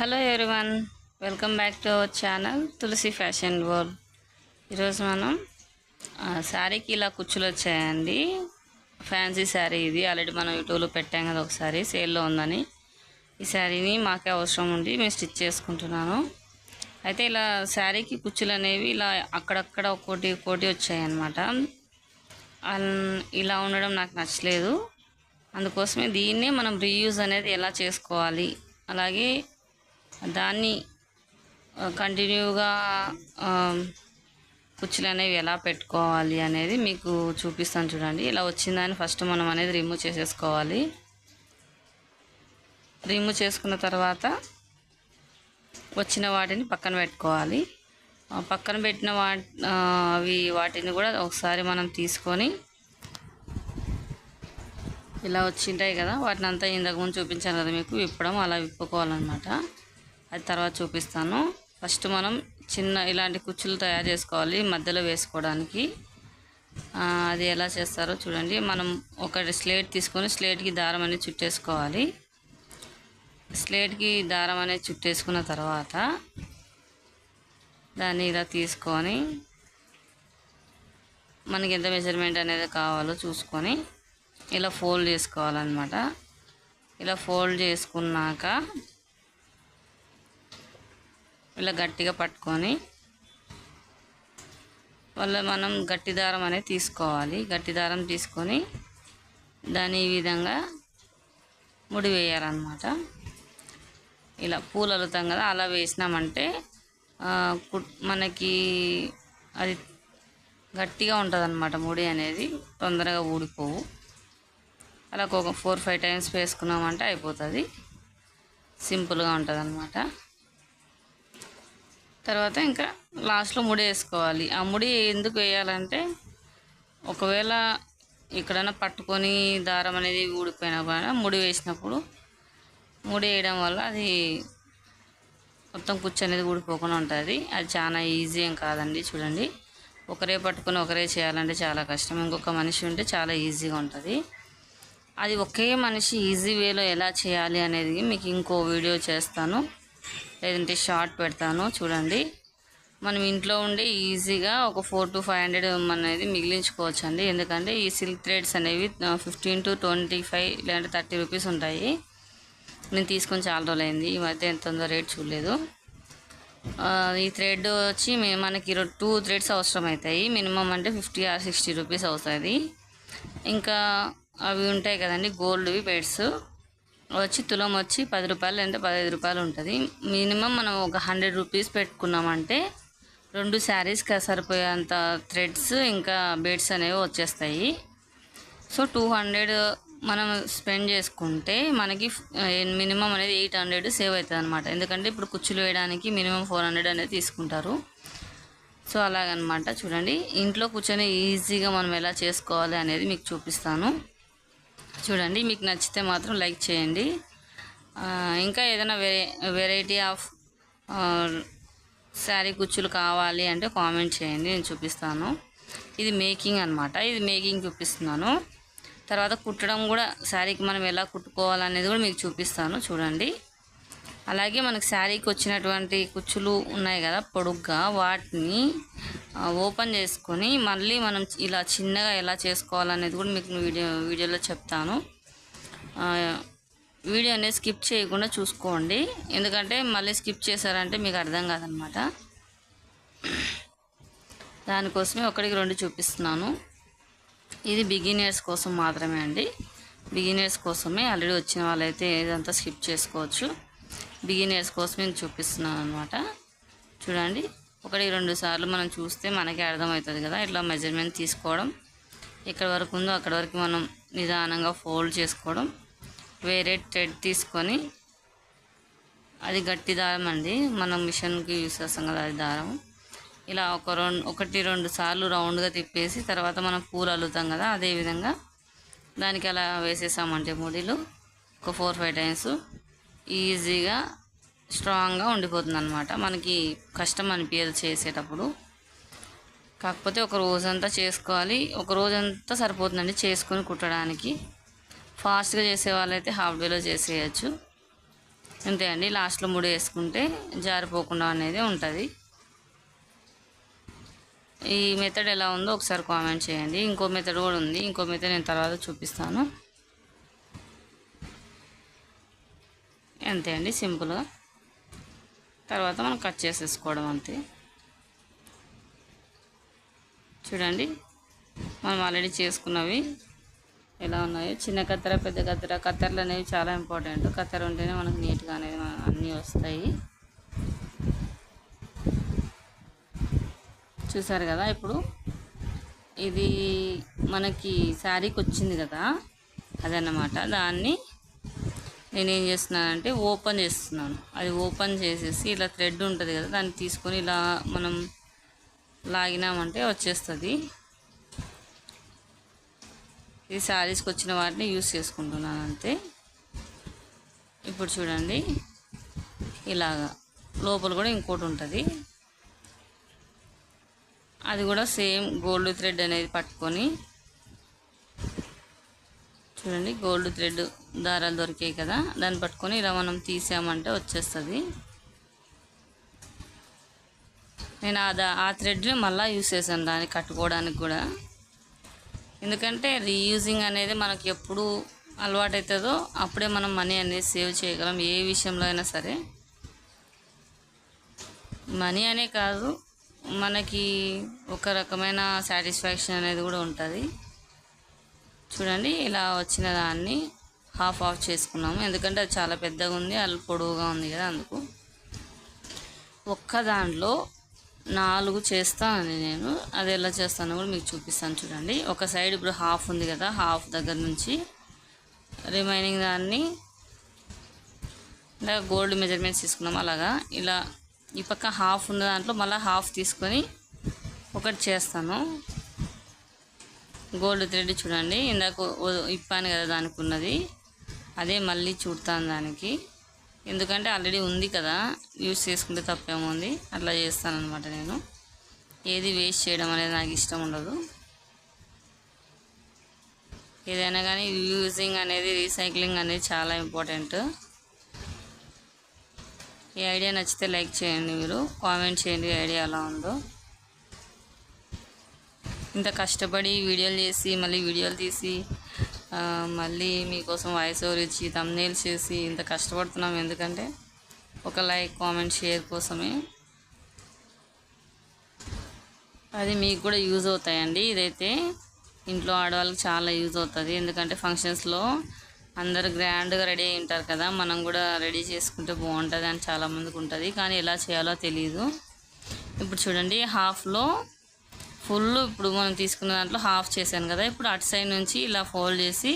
Hello everyone welcome back to our channel Tulasi fashion world ఈరోజు మనం శారీకి ఇలా కుచ్చులు వచ్చాయండి. ఫ్యాన్సీ శారీ ఇది. ఆల్రెడీ మనం యూట్యూబ్లో పెట్టాం కదా ఒకసారి సేల్లో ఉందని. ఈ శారీని మాకే అవసరం ఉండి మేము స్టిచ్ చేసుకుంటున్నాను. అయితే ఇలా శారీకి కుచ్చులు అనేవి ఇలా అక్కడక్కడ ఒక్కోటి ఒక్కోటి వచ్చాయన్నమాట. అన్- ఇలా ఉండడం నాకు నచ్చలేదు. అందుకోసమే దీన్నే మనం రీయూజ్ అనేది ఎలా చేసుకోవాలి? అలాగే దాన్ని కంటిన్యూగా కుచ్చులు అనేవి ఎలా పెట్టుకోవాలి అనేది మీకు చూపిస్తాను చూడండి. ఇలా వచ్చిందని ఫస్ట్ మనం అనేది రిమూవ్ చేసేసుకోవాలి. రిమూవ్ చేసుకున్న తర్వాత వచ్చిన వాటిని పక్కన పెట్టుకోవాలి. పక్కన పెట్టిన వా అవి వాటిని కూడా ఒకసారి మనం తీసుకొని ఇలా వచ్చింటాయి కదా వాటిని అంతా ఇంతకు ముందు చూపించాను కదా మీకు విప్పడం అలా విప్పుకోవాలన్నమాట. అది తర్వాత చూపిస్తాను. ఫస్ట్ మనం చిన్న ఇలాంటి కుచ్చులు తయారు చేసుకోవాలి మధ్యలో వేసుకోవడానికి. అది ఎలా చేస్తారో చూడండి. మనం ఒక స్లేట్ తీసుకొని స్లేట్కి దారం అనేది చుట్టేసుకోవాలి. స్లేట్కి దారం అనేది చుట్టేసుకున్న తర్వాత దాన్ని ఇలా తీసుకొని మనకి ఎంత మెజర్మెంట్ అనేది కావాలో చూసుకొని ఇలా ఫోల్డ్ చేసుకోవాలన్నమాట. ఇలా ఫోల్డ్ చేసుకున్నాక ఇలా గట్టిగా పట్టుకొని వల్ల మనం గట్టి దారం అనేది తీసుకోవాలి. గట్టి దారం తీసుకొని దాన్ని ఈ విధంగా ముడి వేయాలన్నమాట. ఇలా పూలు అలుతాం కదా అలా వేసినామంటే కుట్- మనకి అది గట్టిగా ఉంటుంది అనమాట ముడి అనేది. తొందరగా ఊడిపోవు. అలా ఒక ఫోర్ ఫైవ్ టైమ్స్ వేసుకున్నామంటే అయిపోతుంది. సింపుల్గా ఉంటుంది అనమాట తర్వాత ఇంకా లాస్ట్లో ముడి వేసుకోవాలి. ఆ ముడి ఎందుకు వేయాలంటే ఒకవేళ ఎక్కడైనా పట్టుకొని దారం అనేది ఊడిపోయినా కూడా ముడి వేసినప్పుడు ముడి వేయడం వల్ల అది మొత్తం కుచ్చు అనేది ఊడిపోకుండా ఉంటుంది. అది చాలా ఈజీ ఏం కాదండి చూడండి. ఒకరే పట్టుకొని ఒకరే చేయాలంటే చాలా కష్టం. ఇంకొక మనిషి ఉంటే చాలా ఈజీగా ఉంటుంది. అది ఒకే మనిషి ఈజీ వేలో ఎలా చేయాలి అనేది మీకు ఇంకో వీడియో చేస్తాను. లేదంటే షార్ట్ పెడతాను చూడండి. మనం ఇంట్లో ఉండే ఈజీగా ఒక ఫోర్ టు ఫైవ్ హండ్రెడ్ అనేది మిగిలించుకోవచ్చు అండి ఎందుకంటే ఈ సిల్క్ థ్రెడ్స్ అనేవి ఫిఫ్టీన్ టు ట్వంటీ ఫైవ్ లేదంటే థర్టీ రూపీస్ ఉంటాయి. నేను తీసుకొని చాలా రోజులు అయింది ఈ మధ్య ఎంత ఉందో రేట్ చూడలేదు. ఈ థ్రెడ్ వచ్చి మే- మనకి టూ థ్రెడ్స్ అవసరం అవుతాయి మినిమం అంటే ఫిఫ్టీ ఆర్ సిక్స్టీ రూపీస్ అవుతుంది. ఇంకా అవి ఉంటాయి కదండి గోల్డ్వి బెడ్స్. వచ్చి తులం వచ్చి పది రూపాయలు లేదంటే పదహైదు రూపాయలు ఉంటుంది. మినిమం మనం ఒక హండ్రెడ్ రూపీస్ పెట్టుకున్నామంటే రెండు శారీస్కి సరిపోయేంత థ్రెడ్స్ ఇంకా బెడ్స్ అనేవి వచ్చేస్తాయి. సో టూ హండ్రెడ్ మనం స్పెండ్ చేసుకుంటే మనకి మినిమం అనేది ఎయిట్ హండ్రెడ్ సేవ్ అవుతుంది అనమాట ఎందుకంటే ఇప్పుడు కుచ్చులు వేయడానికి మినిమం ఫోర్ హండ్రెడ్ అనేది తీసుకుంటారు. సో అలాగనమాట. చూడండి ఇంట్లో కూర్చొని ఈజీగా మనం ఎలా చేసుకోవాలి అనేది మీకు చూపిస్తాను. చూడండి మీకు నచ్చితే మాత్రం లైక్ చేయండి. ఇంకా ఏదైనా వెరై వెరైటీ ఆఫ్ శారీ కుచ్చులు కావాలి అంటే కామెంట్ చేయండి నేను చూపిస్తాను. ఇది మేకింగ్ అనమాట ఇది మేకింగ్ చూపిస్తున్నాను. తర్వాత కుట్టడం కూడా శారీకి మనం ఎలా కుట్టుకోవాలనేది కూడా మీకు చూపిస్తాను. చూడండి. అలాగే మనకు శారీకి వచ్చినటువంటి కుచ్చులు ఉన్నాయి కదా పొడుగ్గా వాటిని ఓపెన్ చేసుకొని మళ్ళీ మనం ఇలా చిన్నగా ఎలా చేసుకోవాలనేది కూడా మీకు వీడియో వీడియోలో చెప్తాను. వీడియో అనేది స్కిప్ చేయకుండా చూసుకోండి. ఎందుకంటే మళ్ళీ స్కిప్ చేశారంటే మీకు అర్థం కాదనమాట. దానికోసమే ఒకటికి రెండు చూపిస్తున్నాను. ఇది బిగినర్స్ కోసం మాత్రమే అండి. బిగినర్స్ కోసమే ఆల్రెడీ వచ్చిన వాళ్ళైతే ఇదంతా స్కిప్ చేసుకోవచ్చు. బిగినర్స్ కోసం నేను చూపిస్తున్నాను అనమాట చూడండి ఒకటి రెండు సార్లు మనం చూస్తే మనకే అర్థమవుతుంది కదా ఇట్లా మెజర్మెంట్ తీసుకోవడం. ఎక్కడ వరకు ఉందో అక్కడ వరకు మనం నిదానంగా ఫోల్డ్ చేసుకోవడం. వేరే థ్రెడ్ తీసుకొని అది గట్టి దారం అండి. మనం మిషన్కి యూస్ చేస్తాం కదా అది దారం. ఇలా ఒక రెండు ఒకటి రెండు సార్లు రౌండ్గా తిప్పేసి తర్వాత మనం పూలు అల్లుతాం కదా అదే విధంగా దానికి అలా వేసేసామంటే ముడిలు ఒక ఫోర్ ఫైవ్ టైమ్స్ ఈజీగా స్ట్రాంగ్గా ఉండిపోతుంది అనమాట మనకి కష్టం అనిపించదు చేసేటప్పుడు. కాకపోతే ఒక రోజంతా చేసుకోవాలి. ఒక రోజంతా సరిపోతుందండి చేసుకొని కుట్టడానికి. ఫాస్ట్గా చేసే వాళ్ళైతే హాఫ్ డేలో చేసేయచ్చు. అంతే అండి. లాస్ట్లో ముడి వేసుకుంటే జారిపోకుండా అనేది ఉంటుంది. ఈ మెథడ్ ఎలా ఉందో ఒకసారి కామెంట్ చేయండి. ఇంకో మెథడ్ కూడా ఉంది. ఇంకో మెథడ్ నేను తర్వాత చూపిస్తాను. అంతే అండి సింపుల్గా. తర్వాత మనం కట్ చేసేసుకోవడం అంతే. చూడండి మనం ఆల్రెడీ చేసుకున్నవి ఎలా ఉన్నాయో. చిన్న కత్తెర పెద్ద కత్తెర కత్తెరలు అనేవి చాలా ఇంపార్టెంట్. కత్తెర ఉంటేనే మనకు నీట్గా అనేది అన్నీ వస్తాయి. చూసారు కదా ఇప్పుడు ఇది మనకి శారీకి వచ్చింది కదా అదన్నమాట. దాన్ని నేనేం చేస్తున్నానంటే ఓపెన్ చేస్తున్నాను. అది ఓపెన్ చేసేసి ఇలా థ్రెడ్ ఉంటుంది కదా దాన్ని తీసుకొని ఇలా మనం లాగినామంటే వచ్చేస్తుంది. ఇది శారీస్కి వచ్చిన వాటిని యూస్ చేసుకుంటున్నాను అంతే. ఇప్పుడు చూడండి ఇలాగా లోపల కూడా ఇంకోటి ఉంటుంది. అది కూడా సేమ్ గోల్డ్ థ్రెడ్ అనేది పట్టుకొని చూడండి గోల్డ్ థ్రెడ్ దారాలు దొరికాయి కదా దాన్ని పట్టుకొని ఇలా మనం తీసామంటే వచ్చేస్తుంది. నేను ఆ దా ఆ థ్రెడ్ని మళ్ళీ యూస్ చేశాను దాన్ని కట్టుకోవడానికి కూడా. ఎందుకంటే రీయూజింగ్ అనేది మనకి ఎప్పుడు అలవాటు అవుతుందో అప్పుడే మనం మనీ అనేది సేవ్ చేయగలం ఏ విషయంలో అయినా సరే. మనీ అనే కాదు మనకి ఒక రకమైన సాటిస్ఫాక్షన్ అనేది కూడా ఉంటుంది. చూడండి ఇలా వచ్చిన దాన్ని హాఫ్ ఆఫ్ చేసుకున్నాము. ఎందుకంటే అది చాలా పెద్దగా ఉంది అది పొడవుగా ఉంది కదా అందుకు. ఒక్క దాంట్లో నాలుగు చేస్తానండి నేను. అది ఎలా చేస్తానో కూడా మీకు చూపిస్తాను చూడండి. ఒక సైడ్ ఇప్పుడు హాఫ్ ఉంది కదా హాఫ్ దగ్గర నుంచి రిమైనింగ్ దాన్ని ఇలా గోల్డ్ మెజర్మెంట్స్ తీసుకున్నాం అలాగా. ఇలా ఈ పక్క హాఫ్ ఉన్న దాంట్లో మళ్ళీ హాఫ్ తీసుకొని ఒకటి చేస్తాను. గోల్డ్ థ్రెడ్ చూడండి. ఇందాక ఇప్పాను కదా దానికి ఉన్నది. అదే మళ్ళీ చూడతాను దానికి. ఎందుకంటే ఆల్రెడీ ఉంది కదా యూస్ చేసుకుంటే తప్పేముంది అట్లా చేస్తాను అనమాట నేను. ఏది వేస్ట్ చేయడం అనేది నాకు ఇష్టం ఉండదు. ఏదైనా కానీ యూజింగ్ అనేది రీసైక్లింగ్ అనేది చాలా ఇంపార్టెంట్. ఈ ఐడియా నచ్చితే లైక్ చేయండి మీరు కామెంట్ చేయండి ఐడియా ఎలా ఉందో. ఇంత కష్టపడి వీడియోలు చేసి మళ్ళీ వీడియోలు తీసి మళ్ళీ మీకోసం వాయిస్ ఓవర్ ఇచ్చి తమ్నేల్ చేసి ఇంత కష్టపడుతున్నాం. ఎందుకంటే ఒక లైక్ కామెంట్ షేర్ కోసమే. అది మీకు కూడా యూజ్ అవుతాయండి. ఇదైతే ఇంట్లో ఆడవాళ్ళకి చాలా యూజ్ అవుతుంది. ఎందుకంటే ఫంక్షన్స్లో అందరు గ్రాండ్గా రెడీ అయి ఉంటారు కదా. మనం కూడా రెడీ చేసుకుంటే బాగుంటుంది అని చాలామందికి ఉంటుంది. కానీ ఎలా చేయాలో తెలియదు. ఇప్పుడు చూడండి హాఫ్లో ఫుల్ ఇప్పుడు మనం తీసుకున్న దాంట్లో హాఫ్ చేశాను కదా. ఇప్పుడు అటు సైడ్ నుంచి ఇలా ఫోల్డ్ చేసి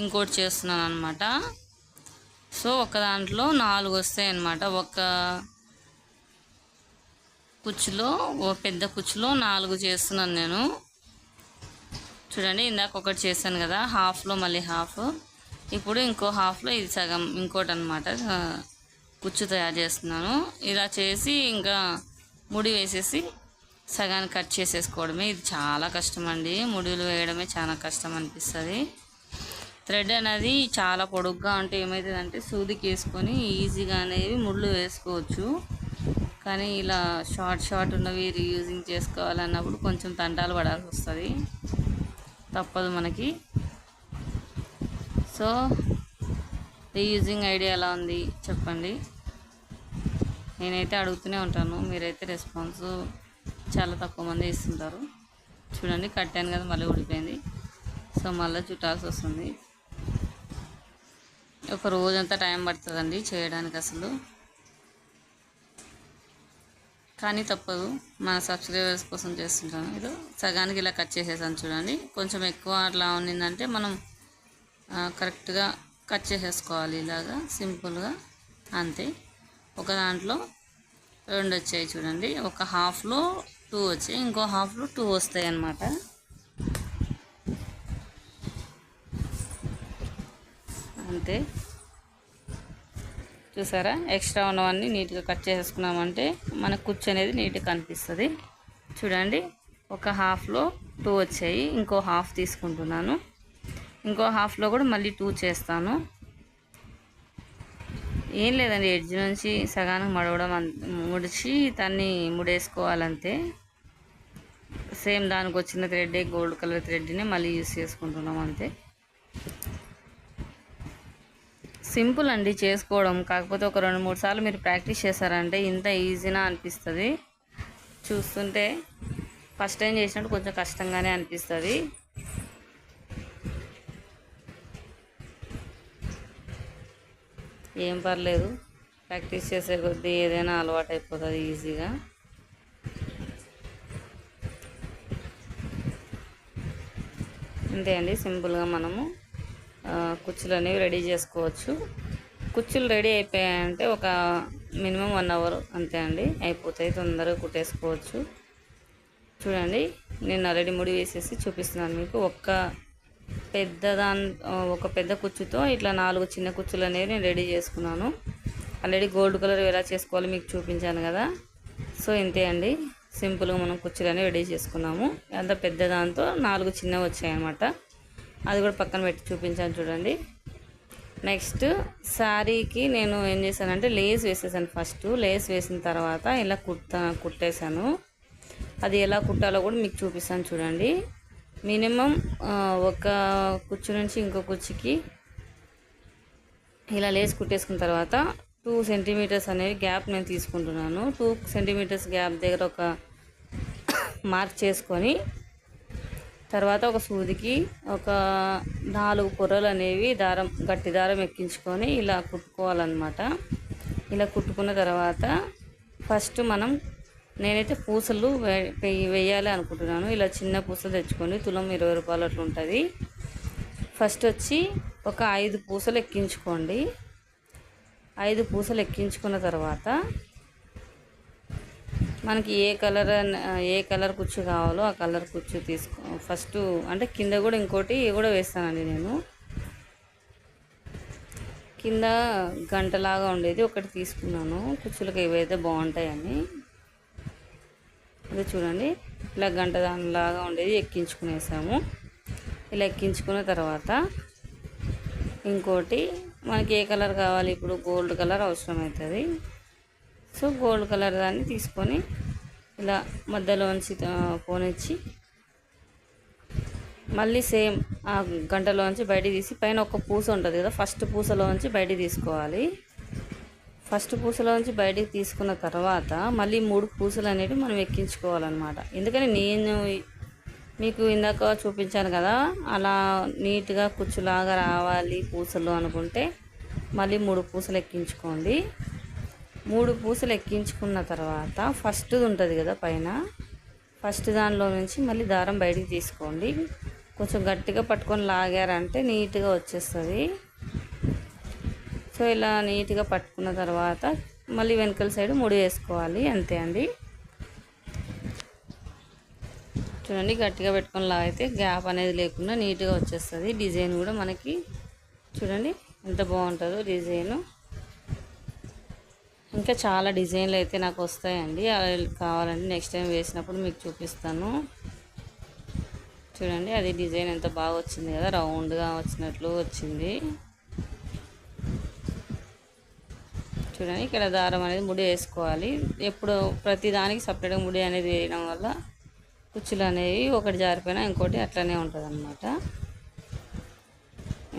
ఇంకోటి చేస్తున్నాను అనమాట సో ఒక దాంట్లో నాలుగు వస్తాయి అన్నమాట. ఒక కుచ్చులో ఓ పెద్ద కుచ్చులో నాలుగు చేస్తున్నాను నేను. చూడండి ఇందాక ఒకటి చేశాను కదా హాఫ్లో మళ్ళీ హాఫ్. ఇప్పుడు ఇంకో హాఫ్లో ఇది సగం ఇంకోటి అనమాట కుచ్చు తయారు చేస్తున్నాను. ఇలా చేసి ఇంకా ముడి వేసేసి సగాన్ని కట్ చేసేసుకోవడమే. ఇది చాలా కష్టం అండి ముడులు వేయడమే చాలా కష్టం అనిపిస్తుంది థ్రెడ్ అనేది చాలా పొడుగ్గా ఉంటే ఏమవుతుందంటే సూదికి వేసుకొని ఈజీగా అనేవి ముళ్ళు వేసుకోవచ్చు. కానీ ఇలా షార్ట్ షార్ట్ ఉన్నవి రీయూజింగ్ చేసుకోవాలన్నప్పుడు కొంచెం తంటాలు పడాల్సి వస్తుంది. తప్పదు మనకి. సో రీయూజింగ్ ఐడియా ఎలా ఉంది చెప్పండి. నేనైతే అడుగుతూనే ఉంటాను. మీరైతే రెస్పాన్స్ చాలా తక్కువ మంది ఇస్తుంటారు చూడండి కట్టాను కదా మళ్ళీ ఊడిపోయింది. సో మళ్ళీ చుట్టాల్సి వస్తుంది. ఒక రోజంతా టైం పడుతుందండి చేయడానికి అసలు. కానీ తప్పదు మన సబ్స్క్రైబర్స్ కోసం చేస్తుంటాను. ఇది సగానికి ఇలా కట్ చేసేసాను చూడండి. కొంచెం ఎక్కువ అట్లా ఉన్నిందంటే మనం కరెక్ట్గా కట్ చేసేసుకోవాలి ఇలాగా సింపుల్గా అంతే. ఒక దాంట్లో రెండు వచ్చాయి చూడండి. ఒక హాఫ్లో టూ వచ్చాయి ఇంకో హాఫ్లో టూ వస్తాయి అన్నమాట. అంతే. చూసారా? ఎక్స్ట్రా ఉన్నవన్నీ నీట్గా కట్ చేసేసుకున్నామంటే మన కుచ్చు అనేది నీట్గా కనిపిస్తుంది. చూడండి ఒక హాఫ్లో టూ వచ్చాయి. ఇంకో హాఫ్ తీసుకుంటున్నాను. ఇంకో హాఫ్లో కూడా మళ్ళీ టూ చేస్తాను. ఏం లేదండి ఎడ్జ్ నుంచి సగానికి మడవడం ముడిచి దాన్ని ముడేసుకోవాలంతే. సేమ్ దానికి వచ్చిన థ్రెడ్డే గోల్డ్ కలర్ థ్రెడ్ని మళ్ళీ యూస్ చేసుకుంటున్నాం అంతే. సింపుల్ అండి చేసుకోవడం. కాకపోతే ఒక రెండు మూడు సార్లు మీరు ప్రాక్టీస్ చేశారంటే ఇంత ఈజీనా అనిపిస్తుంది. చూస్తుంటే ఫస్ట్ టైం చేసినట్టు కొంచెం కష్టంగానే అనిపిస్తుంది. ఏం పర్లేదు. ప్రాక్టీస్ చేసే కొద్దీ ఏదైనా అలవాటు అయిపోతుంది ఈజీగా. అంతే అండి సింపుల్గా మనము కుర్చీలు కుచ్చులు అనేవి రెడీ చేసుకోవచ్చు. కుచ్చులు రెడీ అయిపోయాయంటే ఒక మినిమం వన్ అవర్ అంతే అండి. అయిపోతాయి తొందరగా కుట్టేసుకోవచ్చు. చూడండి నేను ఆల్రెడీ ముడి వేసేసి చూపిస్తున్నాను మీకు. ఒక్క పెద్ద దాని ఒక పెద్ద కుచ్చుతో ఇట్లా నాలుగు చిన్న కుచ్చులు అనేవి నేను రెడీ చేసుకున్నాను. ఆల్రెడీ గోల్డ్ కలర్ ఎలా చేసుకోవాలి మీకు చూపించాను కదా. సో ఇంతే అండి. సింపుల్గా మనం కుచ్చులు అనేవి రెడీ చేసుకున్నాము. అంత పెద్ద దాంతో నాలుగు చిన్నవి వచ్చాయన్నమాట. అది కూడా పక్కన పెట్టి చూపించాను చూడండి. నెక్స్ట్ శారీకి నేను ఏం చేశానంటే లేస్ వేసేసాను ఫస్ట్. లేస్ వేసిన తర్వాత ఇలా కుట్ట కుట్టేశాను. అది ఎలా కుట్టాలో కూడా మీకు చూపిస్తాను చూడండి. మినిమం ఒక కుచ్చు నుంచి ఇంకో కుచ్చుకి ఇలా లేస్ కుట్టేసుకున్న తర్వాత టూ సెంటీమీటర్స్ అనేవి గ్యాప్ నేను తీసుకుంటున్నాను. టూ సెంటీమీటర్స్ గ్యాప్ దగ్గర ఒక మార్క్ చేసుకొని తర్వాత ఒక సూదికి ఒక నాలుగు కుర్రలు అనేవి దారం గట్టి దారం ఎక్కించుకొని ఇలా కుట్టుకోవాలన్నమాట. ఇలా కుట్టుకున్న తర్వాత ఫస్ట్ మనం నేనైతే పూసలు వే- వేయాలి అనుకుంటున్నాను. ఇలా చిన్న పూసలు తెచ్చుకొని తులం ఇరవై రూపాయలు అట్లా ఉంటుంది. ఫస్ట్ వచ్చి ఒక ఐదు పూసలు ఎక్కించుకోండి. ఐదు పూసలు ఎక్కించుకున్న తర్వాత మనకి ఏ కలర్ ఏ కలర్ కుచ్చు కావాలో ఆ కలర్ కుచ్చు తీసుకో ఫస్ట్ అంటే కింద కూడా ఇంకోటి కూడా వేస్తానండి నేను. కింద గంటలాగా ఉండేది ఒకటి తీసుకున్నాను. కుచ్చులకు ఇవైతే బాగుంటాయని. అదే చూడండి. ఇలా గంట దానిలాగా ఉండేది ఎక్కించుకునేసాము. ఇలా ఎక్కించుకున్న తర్వాత ఇంకోటి మనకి ఏ కలర్ కావాలి? ఇప్పుడు గోల్డ్ కలర్ అవసరం అవుతుంది సో గోల్డ్ కలర్ దాన్ని తీసుకొని ఇలా మధ్యలోంచి ఆ, పోనిచ్చి మళ్ళీ సేమ్ ఆ గంటలోంచి బయట తీసి పైన ఒక పూస ఉంటుంది కదా ఫస్ట్ పూసలోంచి బయట తీసుకోవాలి. ఫస్ట్ పూసలోంచి బయటికి తీసుకున్న తర్వాత మళ్ళీ మూడు పూసలు అనేవి మనం ఎక్కించుకోవాలన్నమాట. ఎందుకని నేను మీకు ఇందాక చూపించాను కదా అలా నీట్గా కుచ్చులాగా రావాలి పూసలు అనుకుంటే మళ్ళీ మూడు పూసలు ఎక్కించుకోండి. మూడు పూసలు ఎక్కించుకున్న తర్వాత ఫస్ట్ ఉంటుంది కదా పైన ఫస్ట్ దానిలో నుంచి మళ్ళీ దారం బయటికి తీసుకోండి. కొంచెం గట్టిగా పట్టుకొని లాగారంటే నీట్గా వచ్చేస్తుంది. సో ఇలా నీట్గా పట్టుకున్న తర్వాత మళ్ళీ వెనకల సైడ్ ముడి వేసుకోవాలి. అంతే అండి. చూడండి గట్టిగా పెట్టుకొని లాగైతే గ్యాప్ అనేది లేకుండా నీట్గా వచ్చేస్తుంది. డిజైన్ కూడా మనకి చూడండి ఎంత బాగుంటుందో డిజైను. ఇంకా చాలా డిజైన్లు అయితే నాకు వస్తాయండి. అవి కావాలంటే నెక్స్ట్ టైం వేసినప్పుడు మీకు చూపిస్తాను. చూడండి అది డిజైన్ ఎంత బాగా వచ్చింది కదా రౌండ్గా వచ్చినట్లు వచ్చింది. చూడండి ఇక్కడ దారం అనేది ముడి వేసుకోవాలి. ఎప్పుడు ప్రతి దానికి సపరేట్గా ముడి అనేది వేయడం వల్ల కుచ్చులు అనేవి ఒకటి జారిపోయినా ఇంకోటి అట్లనే ఉంటుంది అనమాట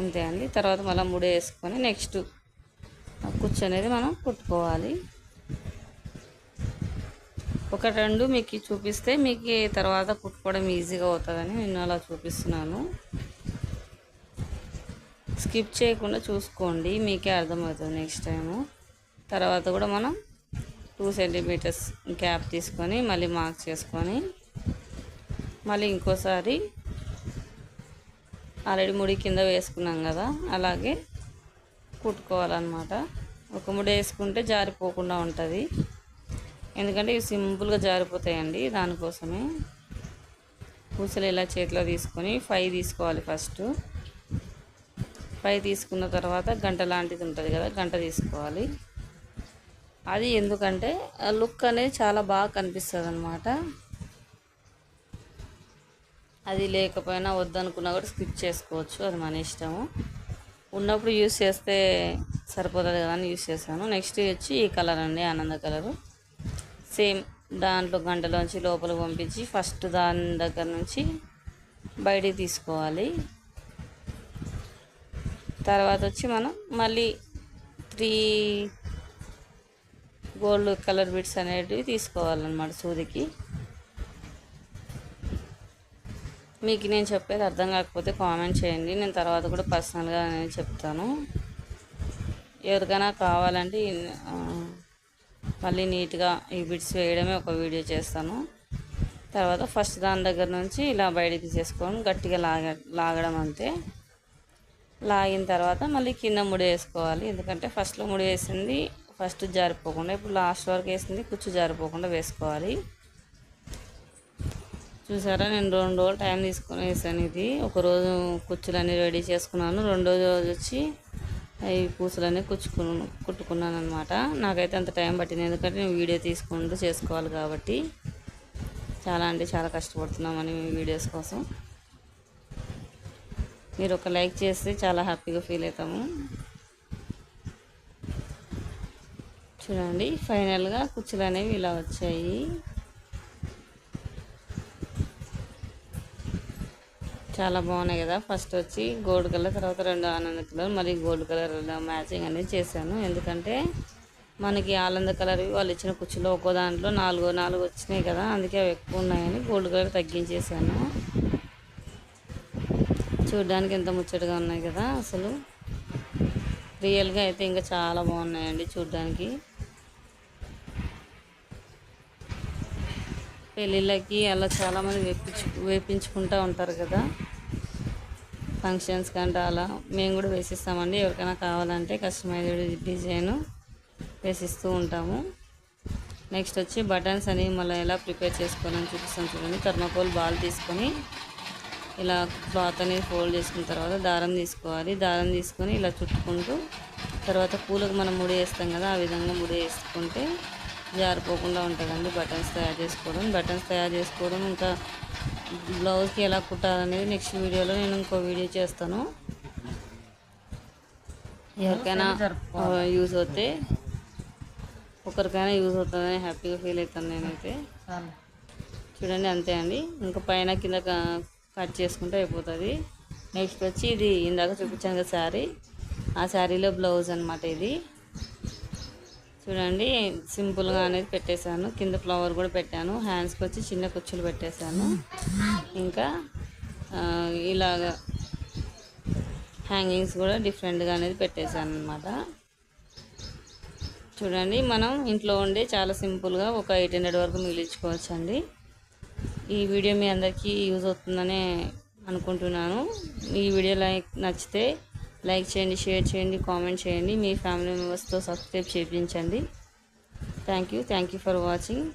అంతే అండి. తర్వాత మళ్ళీ ముడి వేసుకొని నెక్స్ట్ కుచ్చు అనేది మనం కుట్టుకోవాలి. ఒక రెండు మీకు చూపిస్తే మీకు తర్వాత కుట్టుకోవడం ఈజీగా అవుతుందని నేను అలా చూపిస్తున్నాను. స్కిప్ చేయకుండా చూసుకోండి. మీకే అర్థమవుతుంది నెక్స్ట్ టైము తర్వాత కూడా మనం టూ సెంటీమీటర్స్ గ్యాప్ తీసుకొని మళ్ళీ మార్క్ చేసుకొని మళ్ళీ ఇంకోసారి ఆల్రెడీ ముడి కింద వేసుకున్నాం కదా అలాగే కుట్టుకోవాలన్నమాట. ఒక ముడి వేసుకుంటే జారిపోకుండా ఉంటుంది. ఎందుకంటే ఇవి సింపుల్గా జారిపోతాయండి దానికోసమే. పూసలు ఇలా చేతిలో తీసుకొని ఫైవ్ తీసుకోవాలి ఫస్ట్ ఫైవ్ తీసుకున్న తర్వాత గంట లాంటిది ఉంటుంది కదా గంట తీసుకోవాలి. అది ఎందుకంటే లుక్ అనేది చాలా బాగా కనిపిస్తుంది అనమాట అది లేకపోయినా వద్దనుకున్నా కూడా స్కిప్ చేసుకోవచ్చు అది మన ఇష్టము. ఉన్నప్పుడు యూస్ చేస్తే సరిపోతుంది కదా అని యూస్ చేశాను నెక్స్ట్ వచ్చి ఈ కలర్ అండి ఆనంద కలరు. సేమ్ దాంట్లో గంటలోంచి లోపల పంపించి ఫస్ట్ దాని దగ్గర నుంచి బయటికి తీసుకోవాలి. తర్వాత వచ్చి మనం మళ్ళీ త్రీ గోల్డ్ కలర్ బిట్స్ అనేటివి తీసుకోవాలన్నమాట సూదికి. మీకు నేను చెప్పేది అర్థం కాకపోతే కామెంట్ చేయండి. నేను తర్వాత కూడా పర్సనల్గా నేను చెప్తాను. ఎవరికైనా కావాలంటే మళ్ళీ నీట్గా ఈ బిట్స్ వేయడమే ఒక వీడియో చేస్తాను. తర్వాత ఫస్ట్ దాని దగ్గర నుంచి ఇలా బయటికి తీసేసుకొని గట్టిగా లాగ లాగడం అంతే. లాగిన తర్వాత మళ్ళీ కింద ముడి వేసుకోవాలి. ఎందుకంటే ఫస్ట్లో ముడి వేసింది ఫస్ట్ జారిపోకుండా ఇప్పుడు లాస్ట్ వరకు వేసింది కుచ్చు జారిపోకుండా వేసుకోవాలి. చూసారా నేను రెండు రోజులు టైం తీసుకొని వేసాను ఇది. ఒకరోజు కుచ్చులన్నీ రెడీ చేసుకున్నాను రెండో రోజు వచ్చి ఈ పూసలన్నీ కుచ్చుకున్నాను కుట్టుకున్నాను అనమాట నాకైతే అంత టైం పట్టింది ఎందుకంటే నేను వీడియో తీసుకుంటూ చేసుకోవాలి కాబట్టి. చాలా అంటే చాలా కష్టపడుతున్నామని వీడియోస్ కోసం. మీరు ఒక లైక్ చేస్తే చాలా హ్యాపీగా ఫీల్ అవుతాము. చూడండి ఫైనల్గా కుచ్చులు అనేవి ఇలా వచ్చాయి. చాలా బాగున్నాయి కదా. ఫస్ట్ వచ్చి గోల్డ్ కలర్ తర్వాత రెండు ఆనంద కలర్ మరి గోల్డ్ కలర్ మ్యాచింగ్ అనేది చేశాను. ఎందుకంటే మనకి ఆనంద కలర్ వాళ్ళు ఇచ్చిన కుర్చీలో ఒక్కో దాంట్లో నాలుగు నాలుగు వచ్చినాయి కదా. అందుకే అవి ఎక్కువ ఉన్నాయని గోల్డ్ కలర్ తగ్గించేసాను చూడడానికి ఎంత ముచ్చటగా ఉన్నాయి కదా అసలు. రియల్గా అయితే ఇంకా చాలా బాగున్నాయండి చూడడానికి. పెళ్ళిళ్ళకి అలా చాలామంది వేపించు వేపించుకుంటూ ఉంటారు కదా. ఫంక్షన్స్ కంటే అలా మేము కూడా వేసిస్తామండి. ఎవరికైనా కావాలంటే కస్టమైజ్డ్ డిజైన్ వేసిస్తూ ఉంటాము. నెక్స్ట్ వచ్చి బటన్స్ అని మళ్ళీ ఎలా ప్రిపేర్ చేసుకోవాలని చూపిస్తాను చూడండి. థర్మాకోల్ బాల్ తీసుకొని ఇలా క్లాత్ అనేది ఫోల్డ్ చేసుకున్న తర్వాత దారం తీసుకోవాలి. దారం తీసుకొని ఇలా చుట్టుకుంటూ తర్వాత పూలకు మనం ముడి వేస్తాం కదా ఆ విధంగా ముడి వేసుకుంటే జారిపోకుండా ఉంటుందండి బటన్స్ తయారు చేసుకోవడం. బటన్స్ తయారు చేసుకోవడం ఇంకా బ్లౌజ్కి ఎలా కుట్టాలనేది నెక్స్ట్ వీడియోలో నేను ఇంకో వీడియో చేస్తాను. ఎవరికైనా యూజ్ అవుతే ఒకరికైనా యూజ్ అవుతుందని హ్యాపీగా ఫీల్ అవుతాను నేనైతే. చూడండి అంతే అండి. ఇంకా పైన కింద కట్ చేసుకుంటే అయిపోతుంది. నెక్స్ట్ వచ్చి ఇది ఇందాక చూపించాను కదా శారీ. ఆ శారీలో బ్లౌజ్ అనమాట ఇది. చూడండి సింపుల్గా అనేది పెట్టేశాను. కింద ఫ్లవర్ కూడా పెట్టాను. హ్యాండ్స్కి వచ్చి చిన్న కుచ్చులు పెట్టేశాను. ఇంకా ఇలాగ హ్యాంగింగ్స్ కూడా డిఫరెంట్గా అనేది పెట్టేశాను అనమాట చూడండి మనం ఇంట్లో ఉండే చాలా సింపుల్గా ఒక ఎయిట్ హండ్రెడ్ వరకు మిగిలించుకోవచ్చండి. ఈ వీడియో మీ అందరికీ యూజ్ అవుతుందని అనుకుంటున్నాను. ఈ వీడియో లైక్ నచ్చితే లైక్ చేయండి షేర్ చేయండి కామెంట్ చేయండి. మీ ఫ్యామిలీ మెంబర్స్తో సబ్స్క్రైబ్ చేయించండి thank you thank you for watching.